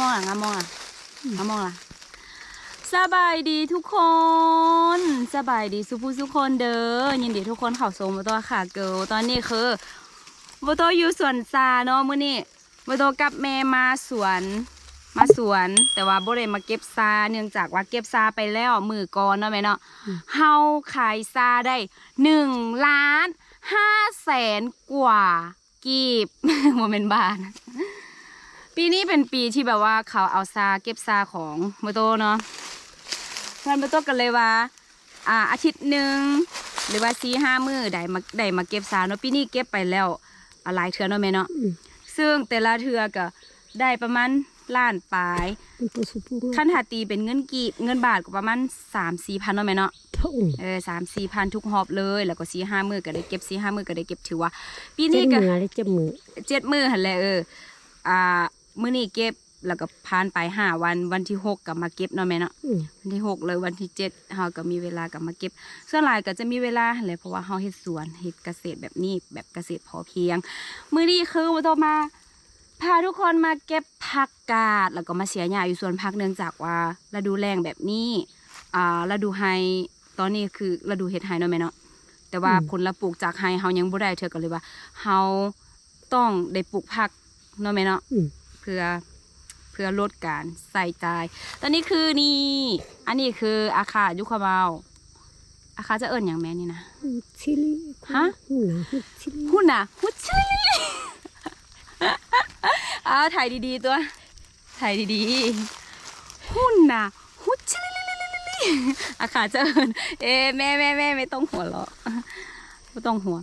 มองอะงามองอะงามองล่ะสบายดีทุกคน สบายดีสุภูทุกคนเด้อยินดีทุกคนเข้าชมมาตัวค่ะเกิลตอนนี้คือมาตัวอยู่สวนซาเนาะมื้อนี้มาตัวกับแม่มาสวนมาสวน แต่ว่าบ่ได้มาเก็บซาเนื่องจากว่าเก็บซาไปแล้วมือก่อนเนาะแม่เนาะเฮาขายซาได้หนึ่งล้านห้าแสนกว่ากีบโมเมนบาท ปีนี้เป็นปีที่แบบว่าเขาเอาซาเก็บซาของโมโตเนาะงั้นโมโตกันเลยว่า อ่า อาทิตย์หนึ่งหรือว่าสี่ห้ามือได้มาได้มาเก็บซาเนาะปีนี้เก็บไปแล้วอะหลายเทือเนาะแม่เนาะอืมซึ่งแต่ละเทือก็ได้ประมาณล้านปลายมันตัวสุภูงขั้นหาตีเป็นเงินกีบเงินบาทก็ประมาณสามสี่พันเนาะแม่เนาะพระองค์เออสามสี่พันทุกหอบเลย แล้วก็สี่ห้ามือก็ได้เก็บสี่ห้ามือก็ได้เก็บถือว่าปีเจ็นี้ดก็มือเลยเจ็ดมือเจ็ดมือหันแหละเอออ่า มื้อนี้เก็บแล้วก็ผ่านไปห้าวันวันที่หกกลับมาเก็บเนาะแม่เนาะอืม วันที่หกเลยวันที่เจ็ดเฮาก็มีเวลากลับมาเก็บส่วนหลายก็จะมีเวลาหั่นแหละเพราะว่าเฮาเฮ็ดสวนเฮ็ดเกษตรแบบนี้แบบเกษตรพอเพียง มื้อนี้คือว่าต้องมา พาทุกคนมาเก็บผักกาด แล้วก็มาเสียหญ้าอยู่สวนผักเนื่องจากว่าฤดูแล้งแบบนี้อ่าฤดูไฮตอนนี้คือฤดูเฮ็ดไฮเนาะแม่เนาะแต่ว่าผลละปลูกจากไฮเฮายังบ่ได้เธอก็เลยว่าเฮาต้องได้ปลูกผักเนาะแม่เนาะ อืมเพื่อเพื่อลดการใส่ใจาย ตอนนี้คือนี่ อันนี้คืออาคายุคาเบาอาคาจะเอิญอย่างแม่นี่นะชิลีฮะหุ่นนะหุ่นชิลีหุ่นน่ะหุ่นชิลิอ้าวถ่ายดีๆตัว ถ่ายดีๆหุ่นน่ะหุ่นชิลิลิลิลิลิอาคาจะเอิญเอ๊ะแม่แม่แม่ไม่ต้องหัวเราะไม่ต้องหัว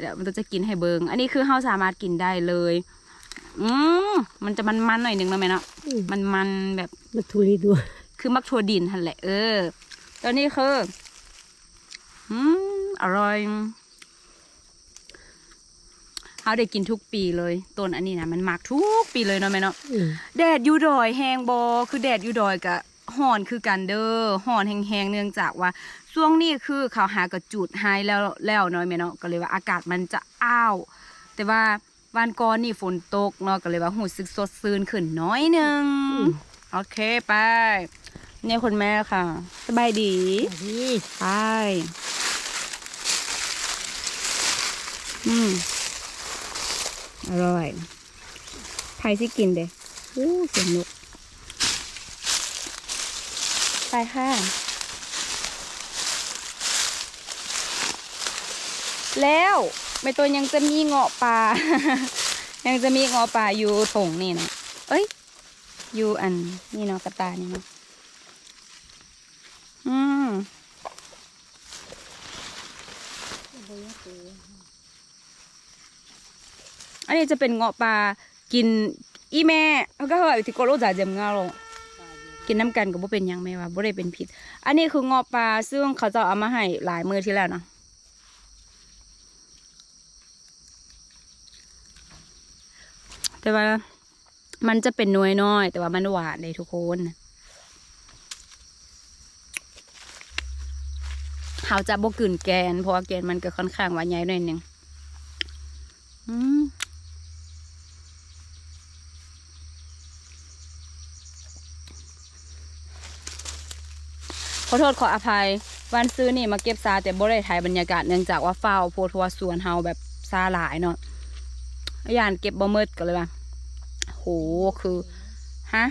เดี๋ยวมันจะกินให้เบิง อันนี้คือเฮาสามารถกินได้เลย อืมมันจะมันๆหน่อยหนึงนะแม่เนาะอืม มันมันๆแบบมาทุลีด้วยคือมักถั่วดินทันแหละเออตอนนี้คืออืมอร่อยเขาได้กินทุกปีเลยต้นอันนี้นะมันมักทุกปีเลยเนาะแม่เนาะ อืมแดดอยูดอยแหงบอคือแดดอยูดอยกับห่อนคือกันเด้อห่อนแห้งๆเนื่องจากว่าช่วงนี้คือเขาหากระจุดไฮแล้วแล้วเนาะแม่เนาะก็เลยว่าอากาศมันจะอ้าว แต่ว่า วันก่อนนี่ฝนตกเนาะก็เลยว่าหูสึกสดชื่นขึ้นน้อยหนึงโอเคไปเนี่ยคุณแม่ค่ะ สบายดีนี่ไปอืมอร่อยใครสิกินเด้โอ้เสียงนกไปค่ะ แล้ว ไม่ตัวยังจะมีเงาะป่า ยังจะมีเงาะป่าอยู่ถงนี่นะเอ้ย อยู่อันนี่เนาะกระตานี่เนาะอืมอันนี้จะเป็นเงาะปลากินอีแม่มันก็แบบที่โกโลจ่าเจมงาลงกินน้ำกันก็บ่เป็นยังแม่ว่าบ่ได้เป็นพิษอันนี้คือเงาะปลาซึ่งเขาจะเอามาให้หลายมือที่แล้วเนาะ แต่ว่ามันจะเป็นน้อยน้อย แต่ว่ามันหวานเลยทุกคนเขาจะบกลืนแกน เพราะว่าแกนมันก็ค่อนข้างหวานใหญ่หน่อยหนึ่งขอโทษขออภัย วันซื้อนี่มาเก็บซาแต่บ่ได้ถ่ายบรรยากาศเนื่องจากว่าเฝ้าโพทัวสวนเฮาแบบซาหลายเนาะ ยานเก็บบ่เมิดกันเลยว่ะโหคือฮะ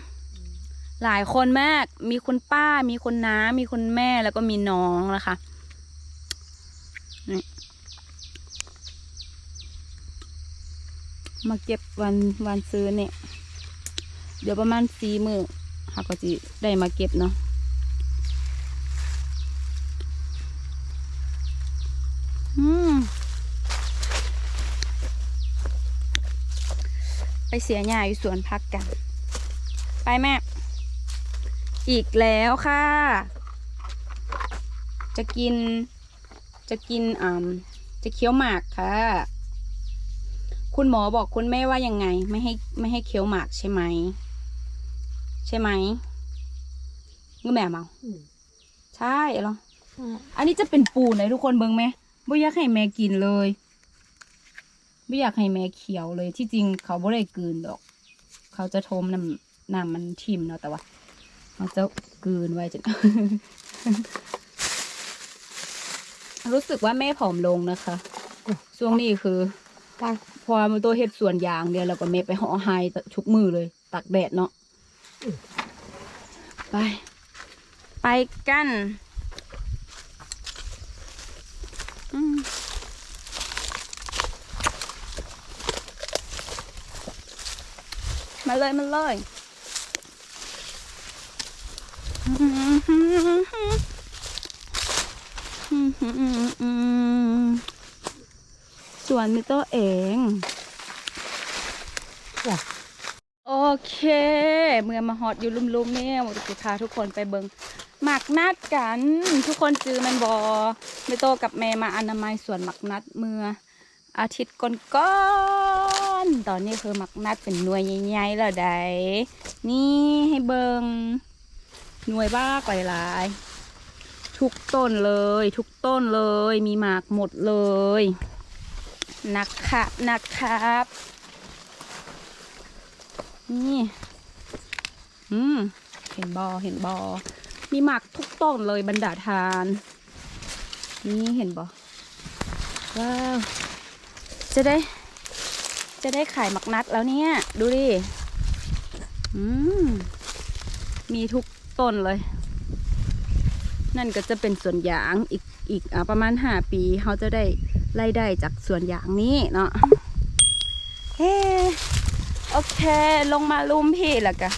หลายคนมาก มีคุณป้า มีคุณน้า มีคุณแม่แล้วก็มีน้องนะคะนี่มาเก็บวันวันซื้อเนี่ย เดี๋ยวประมาณสี่มือเขาก็จะได้มาเก็บเนาะ อืม ไปเสียหญ้าอยู่สวนพักกัน ไปแม่ อีกแล้วค่ะ จะกิน จะกินอ่าจะเคี้ยวหมากค่ะ คุณหมอบอกคุณแม่ว่ายังไง ไม่ให้ไม่ให้เคี้ยวหมากใช่ไหม ใช่ไหมงือแม่เมาอืมใช่เหรอใช่อันนี้จะเป็นปูนเลยทุกคนเบิ่งไหมไม่อยากให้แม่กินเลย ไม่อยากให้แม่เขียวเลยที่จริงเขาไม่ได้กืนดอก เขาจะทมน้น้ำมันทิ่มเนาะแต่ว่าเราจะกืนไว้จนรู้สึกว่าแม่ผอมลงนะคะช่วงนี้คือตาพอมันตัวเห็ดส่วนยางเดียวแล้วก็เมไปห่อไฮทุกมือเลยตักแดดเนาะไป ไปกันอืม มาเลยมาเลยสวนมิโตเองโอเค เมื่อมาฮอตอยู่ลุมๆเนี่ยหมดสิพาทุกคนไปเบิงหมักนัดกัน ทุกคนจือมันบอไม่โตกับแม่มาอนามัยสวนหมักนัดเมื่ออาทิตย์ก่อน ตอนนี้คือหมักนัดเป็นหน่วยใหญ่ๆแล้วได้นี่ให้เบิงหน่วยบ้ากหลายๆทุกต้นเลย ทุกต้นเลยมีหมากหมดเลยนะครับนะครับ นี่ อืม เห็นบอเห็นบอมีหมักทุกต้นเลยบรรดาทาน นี่เห็นบอว้าว จะได้ จะได้ขายหมักนัดแล้วเนี่ย ดูดิ อืม มีทุกต้นเลย นั่นก็จะเป็นสวนยางอีกอีกอประมาณห้าปีเขาจะได้ไล่ได้จากสวนยางนี้เนาะเฮ้โอเค ลงมาลุมพี่ล้วก็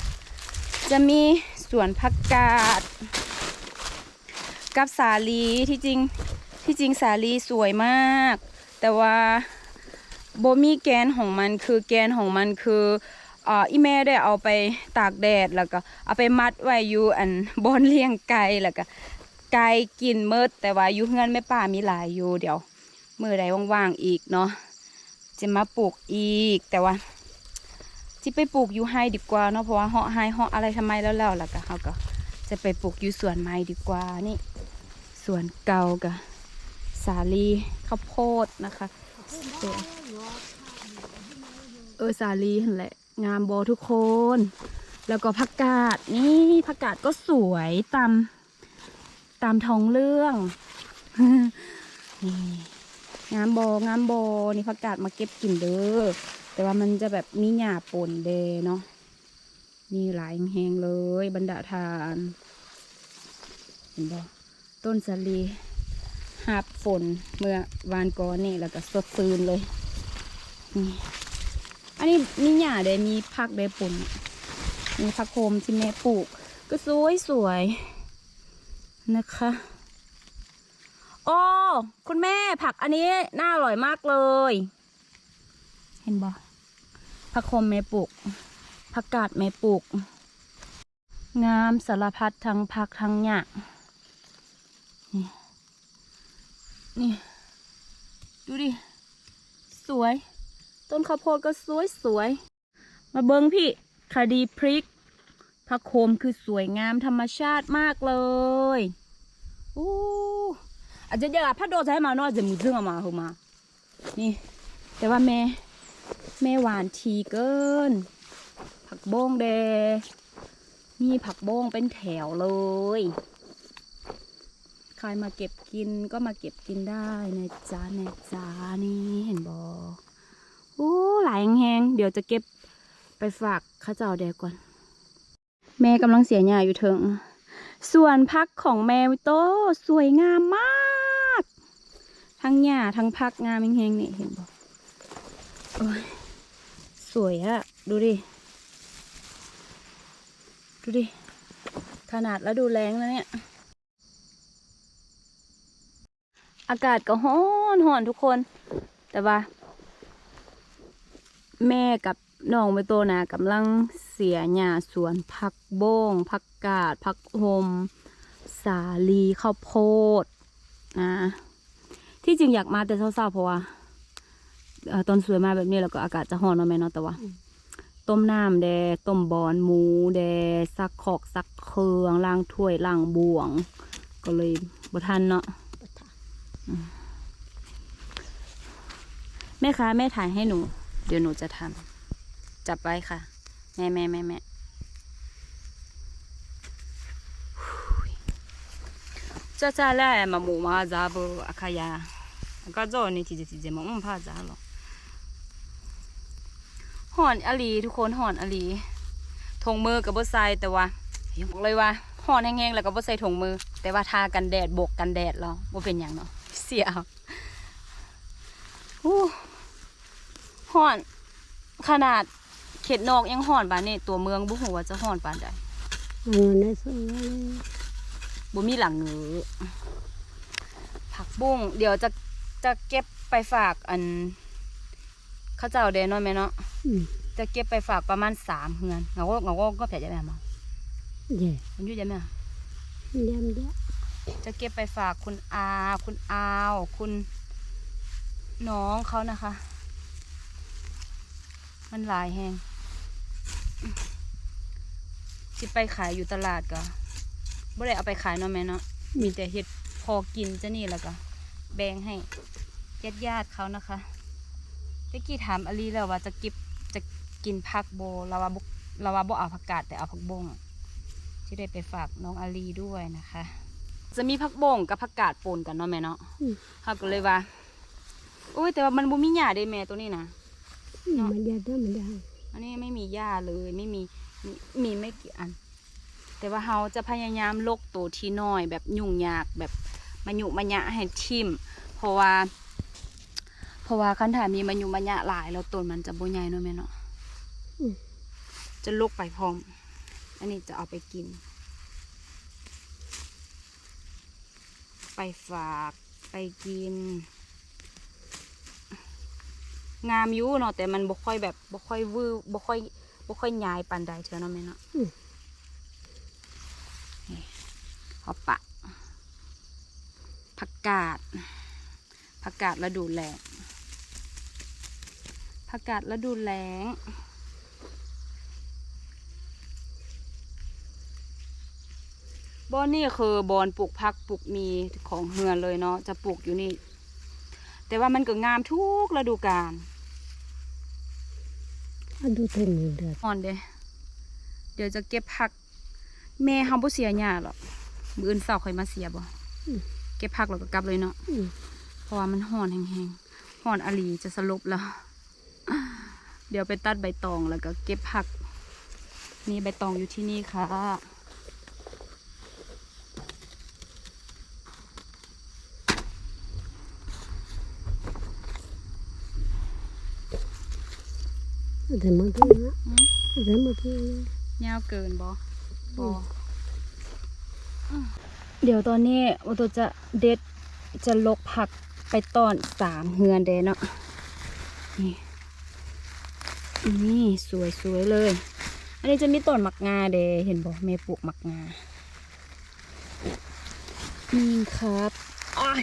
จะมีสวนผักกาด กับสาลีที่จริงที่จริงสาลีสวยมาก แต่ว่า บมีแกนของมันคือแกนของมันคืออ่าอีแม่ได้เอาไปตากแดดแล้วก็เอาไปมัดไว้อยู่อันบอนเลี้ยงไก่แล้วก็ไก่กินเมิดแต่ว่าอยู่เฮือนแม่ป่ามีหลายอยู่เดี๋ยวมือใดว่างๆอีกเนาะจะมาปลูกอีกแต่ว่าจิไปปลูกอยู่ไฮดีกว่าเนาะเพราะว่าเหาะไฮเหาะอะไรทำไมแล้วแล้วล่ะก็เขาก็จะไปปลูกอยู่สวนไม้ดีกว่านี่สวนเก่ากับสาลีข้าวโพดนะคะสวย เออสาลีนั่นแหละ งามโบทุกคน แล้วก็ผักกาดนี่ผักกาดก็สวยตามตามท้องเรื่องนี่งามโบงามโบนี่ผักกาดมาเก็บกินเด้อแต่ว่ามันจะแบบมีหญ้าปนเดเนาะมีหลายแหงเลยบรรดาทานเห็นบ่ต้นสาลีหับฝนเมื่อวานก่อนนี่แล้วก็สดซื่นเลยนี่ นนี้มีหญ้าเดมีผักเดปนมีผักโฮมที่แม่ปลูก ก็สวยสวยนะคะ โอ้คุณแม่ผักอันนี้น่าอร่อยมากเลย เห็นบ่ผักโคมแม่ปลูกผักกาดแม่ปลูก งามสารพัดทั้งผักทั้งหญ้านี่นี่ดูดิ สวย ต้นข้าวโพดก็สวยสวยมาเบิ้งพี่คดีพริกผักโคมคือสวยงามธรรมชาติมากเลยอู้อาจจะอยากพัดโดใช้มาเนาะจะมีเรื่องมาเหรอมา นี่ แต่ว่าแม่แม่หวานทีเกิน ผักบ้งแดนี่ผักบ้งเป็นแถวเลย ใครมาเก็บกินก็มาเก็บกินได้นะจ๊ะนะจ๊ะนี่เห็นบอโอ้หลายแหงๆเดี๋ยวจะเก็บไปฝากข้าเจ้าแดกก่อน แม่กำลังเสียหญ้าอยู่เถิง ส่วนพักของแมวโตสวยงามมาก ทั้งหญ้าทั้งพักงามแหงๆนี่เห็นบอโอ้ยสวยอะดูดิ ดูดิ ขนาดแล้วดูแรงแล้วเนี่ย อากาศก็ฮ้อนฮ้อนทุกคน แต่ว่า แม่กับน้องไปโตนะกำลังเสียหญ้าสวนผักโบ้งผักกาดผักโฮมสาลีข้าวโพดนะที่จริงอยากมาแต่เช้าๆเพราะว่าเอ่อตอนสวยมาแบบนี้แล้วก็อากาศจะร้อนเนาะแม่เนาะแต่ว่าต้มน้ำแดต้มบอนหมูแดซักขอกซักเครื่องล้างถ้วยล้างบ่วง ก็เลยบ่ทันเนาะอืมแม่คะแม่ถ่ายให้หนู เดี๋ยวหนูจะทำจับไว้ค่ะ แม่แม่แม่แม่จะจ้าแล้วมาหมูมาจ้าบุอาคายาก็จจนี่ทีจีจีมันพาจ้าหรอหอนอลีทุกคนหอนอลีถงมือกับบดไซแต่ว่าบอกเลยว่าหอนแห้งๆแล้วก็บดไซถงมือ แต่ว่าทากันแดดบกกันแดดเรอบ่เป็นอย่างเนาะเสียอู้ หอนขนาดเขตนอกยังหอนปานนี่ตัวเมืองบ่ฮู้ว่าจะหอนปานใดเออนะสวยบ่มีหลังเงือผักบุ้งเดี๋ยวจะจะเก็บไปฝากอันเข้าเจ้าเดนเนาะแม่เนาะอืมจะเก็บไปฝากประมาณสามเฮือนเงาก็เงาก็ก็แผลจะแม่มาเย่มันอยู่ยังไงยำเยอะจะเก็บไปฝากคุณอา คุณอาว คุณน้องเขานะคะ มันหลายแหงสิไปขายอยู่ตลาดก็บ่ได้เอาไปขายเนาะแม่เนาะมีแต่เห็ดพอกินจะนี่แล้วก็แบ่งให้ญาติญาติๆเขานะคะตะกี้ถามอลีแล้วว่าจะกิบจะกินผักโบเราว่าบ่เราว่าบ่เอาผักกาดแต่เอาผักบงที่ได้ไปฝากน้องอาลีด้วยนะคะ จะมีผักบงกับผักกาดปนกันเนาะแม่เนาะอืมเขาก็เลยว่าโอ้ยแต่ว่ามันบ่มีหญ้าเด้แม่ตัวนี้นะ เนาะมันยาได้มันได้อันนี้ไม่มีหญ้าเลยไม่มีมีมีไม่กี่อัน แต่ว่าเราจะพยายามลกตัวที่น้อย แบบยุ่งยากแบบมายุมะยะให้ทิมเพราะว่า เพราะว่าคันถ่ายมีมายุมะยะหลาย แล้วต้นมันจะโบใหญ่เนาะแม่เนาะอืมจะลกไปพร้อม อันนี้จะเอาไปกิน ไปฝากไปกิน งามอยู่เนาะแต่มันบ่ค่อยแบบบ่ค่อยวื้อบ่ค่อยบ่ค่อยใหญ่ปานใดเถอะเนาะแม่เนาะอืมนี่เอาปะผักกาดผักกาดฤดูแล้งผักกาดฤดูแลงบอนนี่คือบอนปลูกผักปลูกมีของเฮือนเลยเนาะจะปลูกอยู่นี่ แต่ว่ามันก็งามทุกฤดูกาล ดูเต็มเลยเดือดอ่อนเด้เดี๋ยวจะเก็บผัก แม่เฮาบ่เสียหญ้าหรอกมื้ออื่นเช้าค่อยมาเสียบ่เก็บผักแล้วก็กลับเลยเนาะอืมเพราะว่ามันห่อนแห้งๆห่อนอลีจะสลบแล้ว เดี๋ยวไปตัดใบตองแล้วก็เก็บผักมีใบตองอยู่ที่นี่ค่ะ เอาแต่มาพี่นะอืมเอาแต่มาพี่นะยาวเกินบ่บ่เดี๋ยวตอนนี้วตัวจะเด็ดจะลกผักไปตอนสามเฮือนเดเนาะนี่นี่สวยสวยเลย อันนี้จะมีต้นมักงาเดเห็นบอกแม่ปลูกมักงานี่ครับอ้าย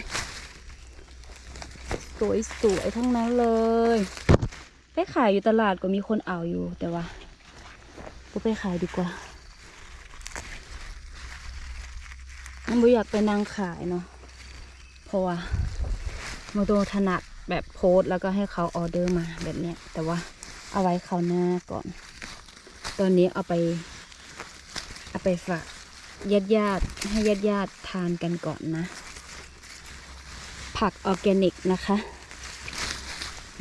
สวยสวยทั้งนั้นเลย ไปขายอยู่ตลาดก็มีคนเอาอยู่แต่ว่าก็ไปขายดีกว่ามันบ่อยากไปนั่งขายเนาะเพราะว่าโมโตถนัดแบบโพสแล้วก็ให้เขาออเดอร์มาแบบเนี้ย แต่ว่าเอาไว้เขาหน้าก่อน ตอนนี้เอาไป เอาไปฝากญาติญาติให้ญาติญาติทานกันก่อนนะ ผักออร์แกนิกนะคะ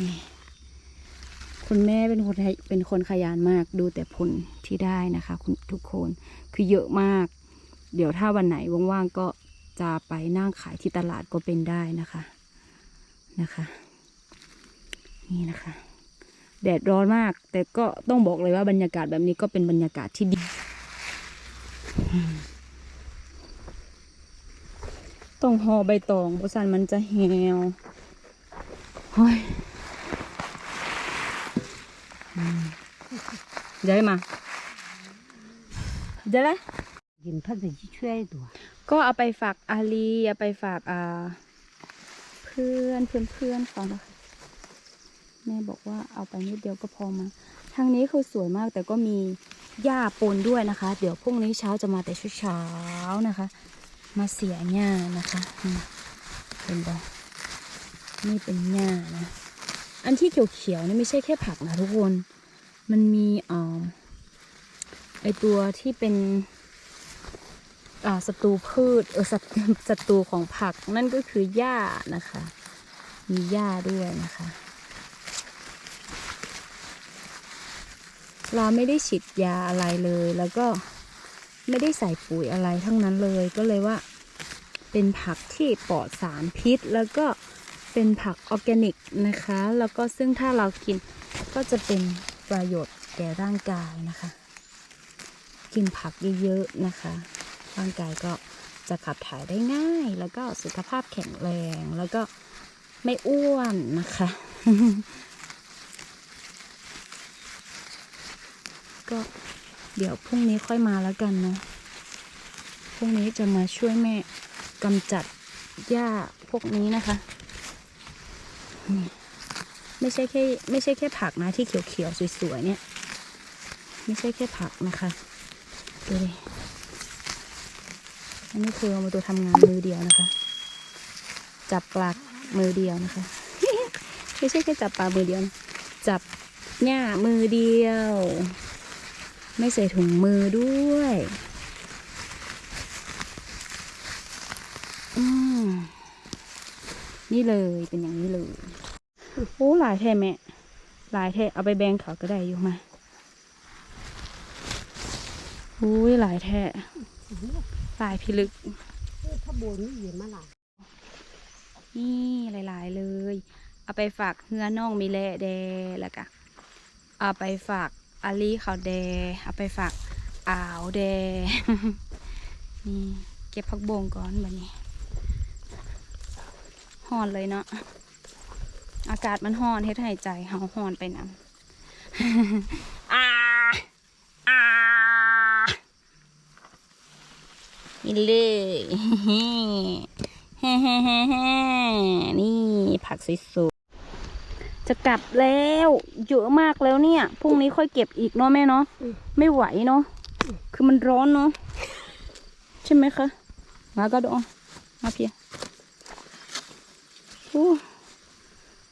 นี่ คุณแม่เป็นคนเป็นคนขยันมากดูแต่ผลที่ได้นะคะคุณทุกคนคือเยอะมาก เดี๋ยวถ้าวันไหนว่างๆก็จะไปนั่งขายที่ตลาดก็เป็นได้นะคะนะคะ นี่นะคะ แดดร้อนมาก แต่ก็ต้องบอกเลยว่าบรรยากาศแบบนี้ก็เป็นบรรยากาศที่ดีต้องห่อใบตองเพราะสันมันจะแหวเฮ้ย อืมเดี๋ยวมาเดี๋ยวเลยกินพัดจะช่วยตัว ก็เอาไปฝากอาลีเอาไปฝากอ่าเพื่อนเพื่อนเพื่อนเขานะคะแม่บอกว่าเอาไปนิดเดียวก็พอมา ทางนี้คือสวยมากแต่ก็มีหญ้าปนด้วยนะคะ เดี๋ยวพรุ่งนี้เช้าจะมาแต่เช้าๆนะคะ มาเสียหญ้านะคะนี่เป็นบอนี่เป็นหญ้านะ อันที่เขียวๆนี่ไม่ใช่แค่ผักนะทุกคน มันมีอ่าไอตัวที่เป็นอ่าศัตรูพืชเออศัตศัตรูของผักนั่นก็คือหญ้านะคะ มีหญ้าด้วยนะคะ เราไม่ได้ฉีดยาอะไรเลยแล้วก็ไม่ได้ใส่ปุ๋ยอะไรทั้งนั้นเลยก็เลยว่า เป็นผักที่ปลอดสารพิษแล้วก็ เป็นผักออร์แกนิกนะคะ แล้วก็ซึ่งถ้าเรากินก็จะเป็นประโยชน์แก่ร่างกายนะคะ กินผักเยอะๆนะคะ ร่างกายก็จะขับถ่ายได้ง่าย แล้วก็สุขภาพแข็งแรง แล้วก็ไม่อ้วนนะคะ ก็เดี๋ยวพรุ่งนี้ค่อยมาแล้วกันเนาะพรุ่งนี้จะมาช่วยแม่กำจัดหญ้าพวกนี้นะคะ ไม่ใช่แค่ไม่ใช่แค่ผักนะที่เขียวๆสวยๆเนี่ย ไม่ใช่แค่ผักนะคะดูดิอันนี้คือเอามาตัวทำงานมือเดียวนะคะ จับปลามือเดียวนะคะ ไม่ใช่แค่จับปลามือเดียว จับหญ้ามือเดียว ไม่ใส่ถุงมือด้วย อืม นี่เลยเป็นอย่างนี้เลยโอ้หลายแท่แม่หลายแท่เอาไปแบงเขาก็ได้อยู่มาอุ้ยหลายแท่หลายพิลึกถ้าโบนี่เยอะมาหลายนี่หลายๆเลย เอาไปฝากเฮือน้องมิแลแดแล้วก็เอาไปฝากอาลีเขาแด เอาไปฝากอ่าวแด นี่เก็บผักบงก่อนแบบนี้ ห่อนเลยเนาะอากาศมันห่อนเฮ็ดให้ใจเฮาห่อนไปนำอ่าอานี่เลยแฮ่แฮ่แฮ่แฮ่นี่ผักสวยจะกลับแล้วเยอะมากแล้วเนี่ยพรุ่งนี้ค่อยเก็บอีกเนาะแม่เนาะไม่ไหวเนาะคือมันร้อนเนาะใช่ไหมคะมาก็ดองมาเพีย อ้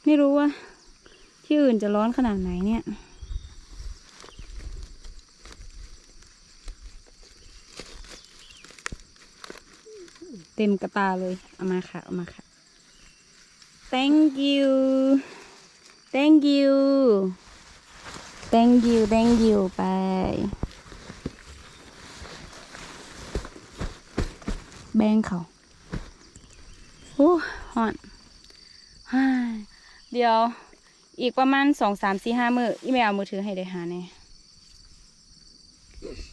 ไม่รู้ว่า ที่อื่นจะร้อนขนาดไหนเนี่ยเต็มกระตาเลย เอามาค่ะ เอามาค่ะ thank you thank you thank you thank you ไปแบงเขาโอ้ เดี๋ยวอีกประมาณสองสามสี่ห้ามืออีเมลเอามือถือให้ได้หาแน่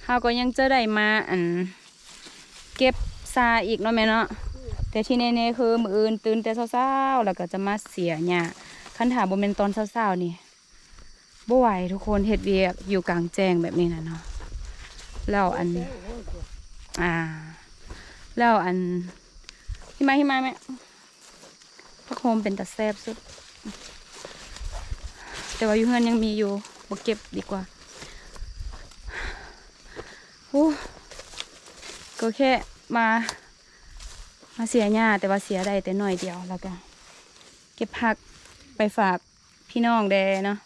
เขาก็ยังจะได้มาอันเก็บซาอีกเนาะแม่เนาะแต่ที่แน่ๆคือมืออื่นตื่นแต่เช้าๆแล้วก็จะมาเสียหญ้าคันถามบ่เป็นตอนเช้าๆนี่บ่ไหวทุกคนเฮ็ดเวียกอยู่กลางแจ้งแบบนี้นะเนาะแล้วอัน อ่าแล้วอันที่มาที่มาแม่พระโคมเป็นตะแซบสุด แต่ว่าอยู่เฮือนยังมีอยู่บ่เก็บดีกว่าโอ้ก็แค่มา มาเสียหญ้าแต่ว่าเสียได้แต่หน่อยเดียวแล้วก็เก็บผักไปฝากพี่น้องแดเนาะ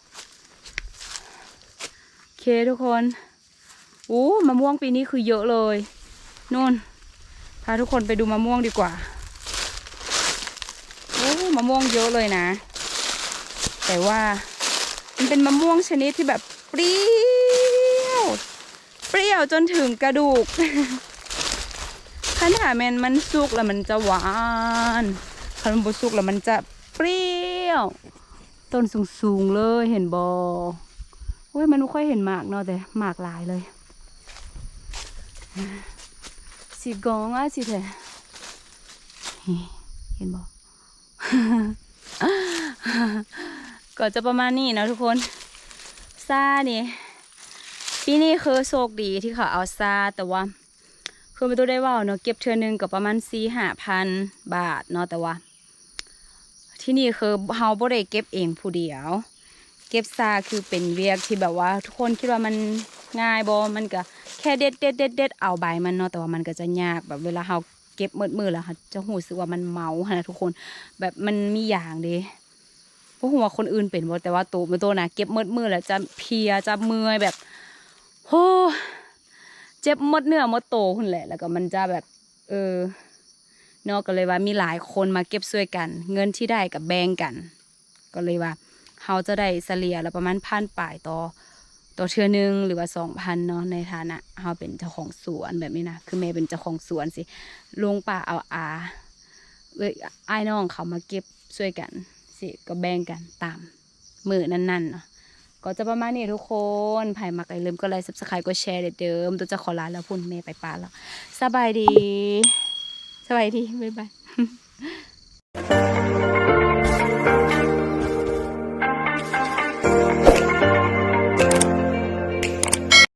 โอเคทุกคนโอ้มะม่วงปีนี้คือเยอะเลยนู่นพาทุกคนไปดูมะม่วงดีกว่าโอ้มะม่วงเยอะเลยนะ แต่ว่ามันเป็นมะม่วงชนิดที่แบบเปรี้ยว เปรี้ยวจนถึงกระดูกขันาแมนมันสุกแล้วมันจะหวานขันมันบสุกแล้วมันจะเปรี้ยว ต้นสูงๆเลยเห็นบอโอ้ยมันไม่ค่อยเห็นหมากเนาะแต่หมากหลายเลยสีกองอะสิเถอะเห็นบอ ก็จะประมาณนี้นะทุกคนซานี่ปีนี้คือโชคดีที่เขาเอาซาแต่ว่า คือไม่ต้องได้ว่าเนาะเก็บเทือหนึงก็ประมาณสี่ห้าพันบาทเนาะแต่ว่า ที่นี่คือเฮาบ่ได้เก็บเองผู้เดียว เก็บซาคือเป็นเวียกที่แบบว่า ทุกคนคิดว่ามันง่ายบ่มันก็แค่เด็ดเด็ดเด็ดเด็ดเอาใบมันเนาะแต่ว่ามันก็จะยากแบบเวลาเฮาเก็บมืดมือแล้วค่ะจะหูสึกว่ามันเมาหะทุกคน แบบมันมีอย่างเด้ พวกหัวาคนอื่นเป็นบ่แต่ว่าตัวมันตัวน่ะเก็บมืดมือแล้วจะเพลียจะเมื่อยแบบโหเจ็บมดเนื้อมดโตหุ่นแหละ แล้วก็มันจะแบบ เออนอกก็เลยว่ามีหลายคนมาเก็บช่วยกัน เงินที่ได้กับแบ่งกัน ก็เลยว่าเขาจะได้เฉลี่ยแล้วประมาณพันป่ายต่อต่อเทือหนึงหรือว่าสองพันเนาะในฐานะเขาเป็นเจ้าของสวนแบบนี้นะคือแม่เป็นเจ้าของสวนสิลงป่าเอาอาเลยไอ้น้องเขามาเก็บช่วยกัน สิก็แบ่งกันตามมือนั่นๆเนาะก็จะประมาณนี้ทุกคนไผ่มักไอลืมก็ไลค์ซับสไครต์ก็แชร์เดิมตัวจะขอลาแล้วพุ่นเมย์ไปป่าแล้วสบายดี สบายดี บ๊ายบาย